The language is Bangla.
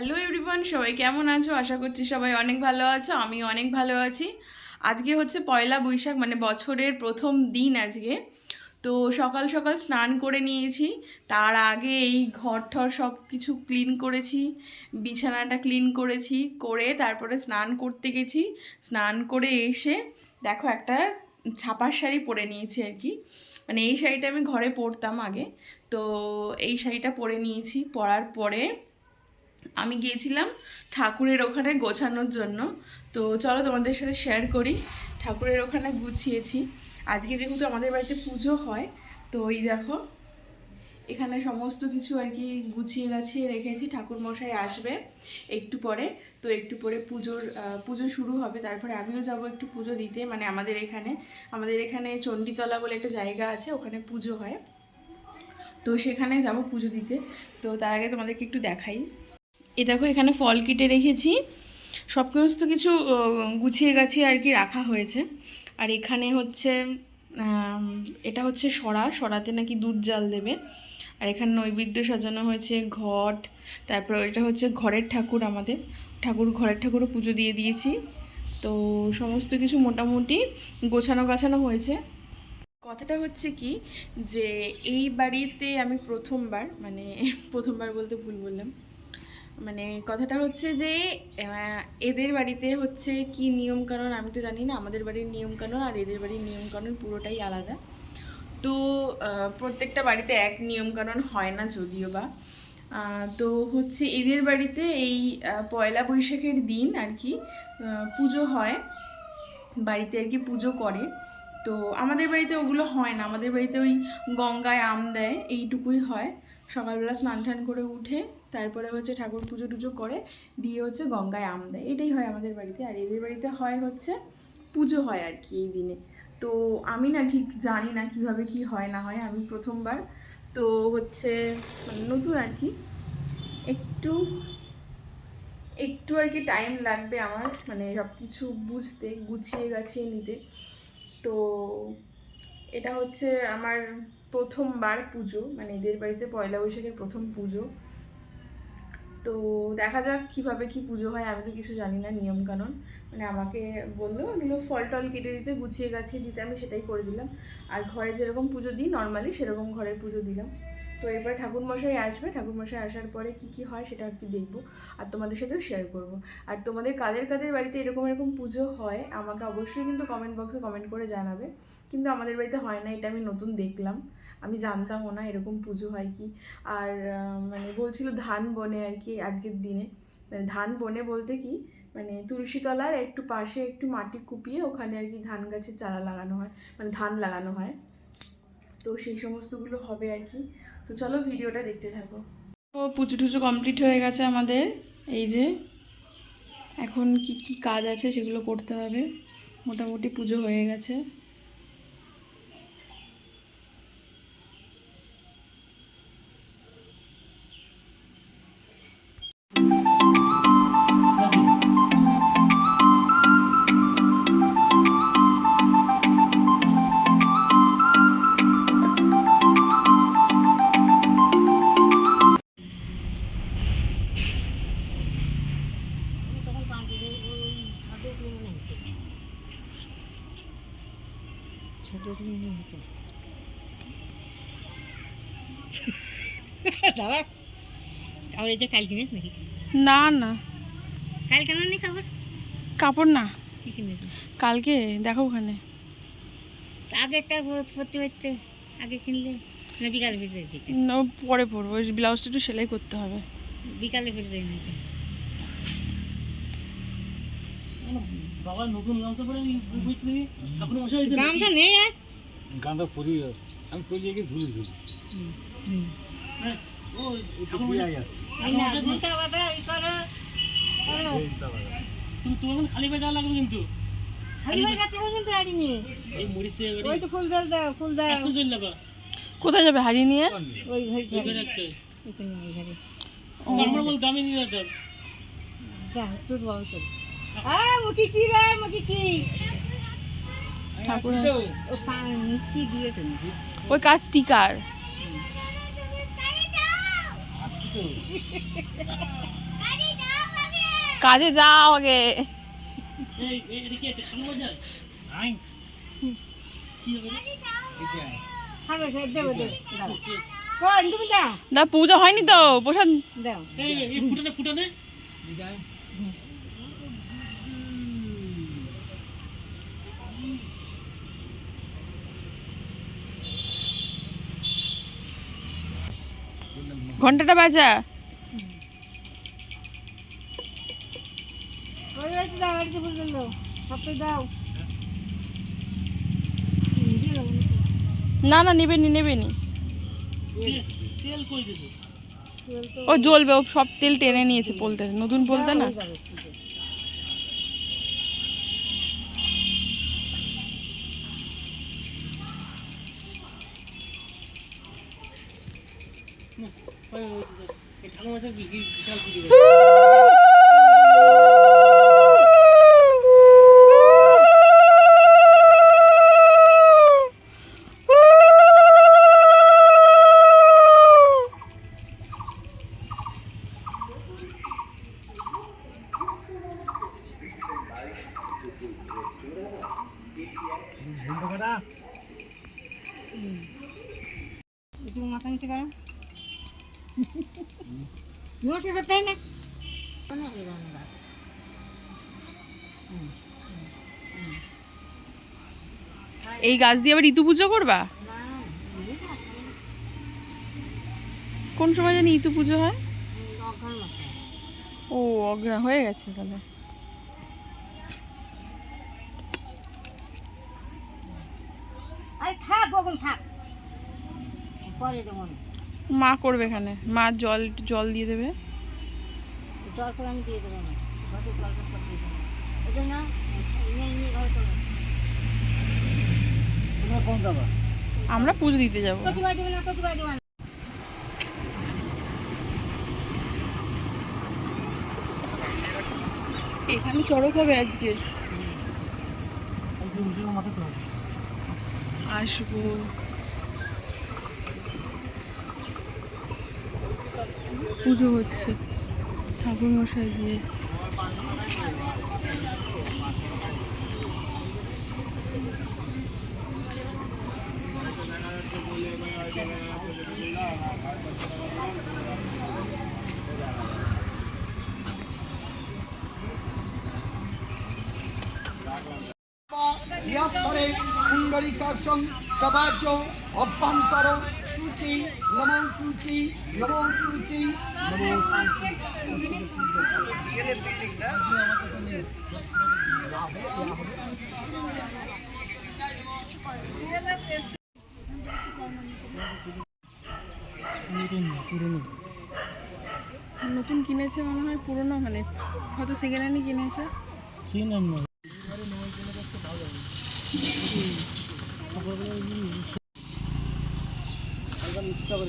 হ্যালো এভরিওয়ান সবাই কেমন আছো? আশা করছি সবাই অনেক ভালো আছো আমি অনেক ভালো আছি। আজকে হচ্ছে পয়লা বৈশাখ মানে বছরের প্রথম দিন আজকে। তো সকাল সকাল স্নান করে নিয়েছি, তার আগে এই ঘর ঠর সব কিছু ক্লিন করেছি, বিছানাটা ক্লিন করেছি, করে তারপরে স্নান করতে গেছি। স্নান করে এসে দেখো একটা ছাপার শাড়ি পরে নিয়েছি আর কি। মানে এই শাড়িটা আমি ঘরে পরতাম আগে, তো এই শাড়িটা পরে নিয়েছি, পরার পরে আমি গিয়েছিলাম ঠাকুরের ওখানে গোছানোর জন্য। তো চলো তোমাদের সাথে শেয়ার করি। ঠাকুরের ওখানে গুছিয়েছি। আজকে যেহেতু আমাদের বাড়িতে পুজো হয়, তো ওই দেখো, এখানে সমস্ত কিছু আর কি গুছিয়ে গাছিয়ে রেখেছি। ঠাকুর মশাই আসবে একটু পরে। তো একটু পরে পুজোর পুজো শুরু হবে। তারপরে আমিও যাব একটু পুজো দিতে। মানে আমাদের এখানে আমাদের এখানে চণ্ডীতলা বলে একটা জায়গা আছে, ওখানে পুজো হয়। তো সেখানে যাব পুজো দিতে। তো তার আগে তোমাদেরকে একটু দেখাই। এ দেখো, এখানে ফল কেটে রেখেছি। সব সমস্ত কিছু গুছিয়ে গাছিয়ে আর কি রাখা হয়েছে। আর এখানে হচ্ছে এটা হচ্ছে সরা। সরাতে নাকি দুধ জাল দেবে। আর এখানে নৈবেদ্য সাজানো হয়েছে, ঘট। তারপর এটা হচ্ছে ঘরের ঠাকুর আমাদের। ঠাকুর, ঘরের ঠাকুরও পুজো দিয়ে দিয়েছি। তো সমস্ত কিছু মোটামুটি গোছানো গাছানো হয়েছে। কথাটা হচ্ছে কি, যে এই বাড়িতে আমি প্রথমবার মানে প্রথমবার বলতে ভুল বললাম মানে কথাটা হচ্ছে যে এদের বাড়িতে হচ্ছে কি নিয়ম কানুন আমি তো জানি না, আমাদের বাড়ির নিয়ম কানুন আর এদের বাড়ির নিয়ম কানুন পুরোটাই আলাদা। তো প্রত্যেকটা বাড়িতে এক নিয়ম কানুন হয় না যদিও বা। তো হচ্ছে এদের বাড়িতে এই পয়লা বৈশাখের দিন আর কি পুজো হয়। বাড়িতে আর কি পুজো করে। তো আমাদের বাড়িতে ওগুলো হয় না, আমাদের বাড়িতে ওই গঙ্গায় আম দেয়, এইটুকুই হয়। সকালবেলা স্নান টান করে উঠে তারপরে হচ্ছে ঠাকুর পুজো টুজো করে দিয়ে হচ্ছে গঙ্গায় আম দেয়। এটাই হয় আমাদের বাড়িতে। আর এদের বাড়িতে হয় হচ্ছে পুজো হয় আর কি এই দিনে। তো আমি না ঠিক জানি না কীভাবে কি হয় না হয়, আমি প্রথমবার। তো হচ্ছে মানে নতুন আর কি। একটু একটু আর কি টাইম লাগবে আমার মানে সব কিছু বুঝতে, গুছিয়ে, গাছিয়ে নিতে। তো এটা হচ্ছে আমার প্রথমবার পুজো মানে এদের বাড়িতে পয়লা বৈশাখের প্রথম পুজো। তো দেখা যাক কীভাবে কি পুজো হয়, আমি তো কিছু জানি না নিয়ম কানুন মানে আমাকে বলল, এগুলো ফল টল কেটে দিতে গুছিয়ে গাছিয়ে দিতে, আমি সেটাই করে দিলাম। আর ঘরে যেরকম পুজো দিই নর্মালি সেরকম ঘরের পুজো দিলাম। তো এরপর ঠাকুরমশাই আসবে, ঠাকুরমশাই আসার পরে কি কি হয় সেটা আর কি দেখব আর তোমাদের সাথেও শেয়ার করব। আর তোমাদের কাদের কাদের বাড়িতে এরকম এরকম পুজো হয় আমাকে অবশ্যই কিন্তু কমেন্ট বক্সে কমেন্ট করে জানাবে। কিন্তু আমাদের বাড়িতে হয় না, এটা আমি নতুন দেখলাম। আমি জানতামও না এরকম পুজো হয় কি। আর মানে বলছিল ধান বনে আর কি আজকের দিনে। মানে ধান বনে বলতে কি মানে তুলসীতলার একটু পাশে একটু মাটি কুপিয়ে ওখানে আর কি ধান গাছের চারা লাগানো হয় মানে ধান লাগানো হয়। তো সেই সমস্তগুলো হবে আর কি। তো চলো ভিডিওটা দেখতে থাকো। তো পুজো টুচু কমপ্লিট হয়ে গেছে আমাদের। এই যে, এখন কি কি কাজ আছে সেগুলো করতে হবে। মোটামুটি পুজো হয়ে গেছে। আর এই যে কাল কিনেছ নাকি? না না। কাল কেন নি খাবার? কাপড় না। কি কিনেছ? কালকে দেখো ওখানে। আগে আগে কিনলে? না বিকালে বেজে দিতে না, পরে পরবো। ব্লাউজটা একটু সেলাই করতে হবে। বিকালে বেজে এনেছে বাবা নতুন গামছা পরে বুঝলি মশা হয়েছে গামছা নেই আর? পরি আমি গিয়ে ও তুমি তোমার খালি পেয়ে যাওয়া লাগবে কিন্তু। কোথায় যাবে হারিয়ে নিয়ে? ওই ঘরে। তোর বাবু তোর নাকি? ওই কাজ স্টিকার কাজে যাও আগে। না পূজা হয়নি তো প্রসাদ দাও। ফুটানে ফুটানে। ঘন্টাটা বাজা। না। না নেবেনি নেবেনি তেল- তেল ও জ্বলবে ও সব তেল টেনে নিয়েছে পোলতে। নতুন পোলতে না? এই ঠাকুর মাছের কি কি বিশাল পুজো একটু মাথা নিতে পারো তো তাই না। এই গাছ দিয়ে আবার ঋতু পুজো করবা কোন সময় জানি ঋতু পুজো হয়। ও অগ্রা হয়ে গেছে তাহলে আরে থাক পরে দেবো না। মা করবে এখানে? মা জল জল দিয়ে দেবে? জল করে আমি দিয়ে দেবো আমরা পুজো দিতে যাব। এখানে চড়ক হবে আজকে। আসব। পুজো হচ্ছে ঠাকুর মশাই দিয়ে সবাজ্য অভ্যন্তর সূচি নমো সূচি নমো সূচি নমো নতুন কিনেছে মনে হয় পুরনো মানে হয়তো সেকেন্ড হ্যান্ডই কিনেছে। চিনেন না। चावल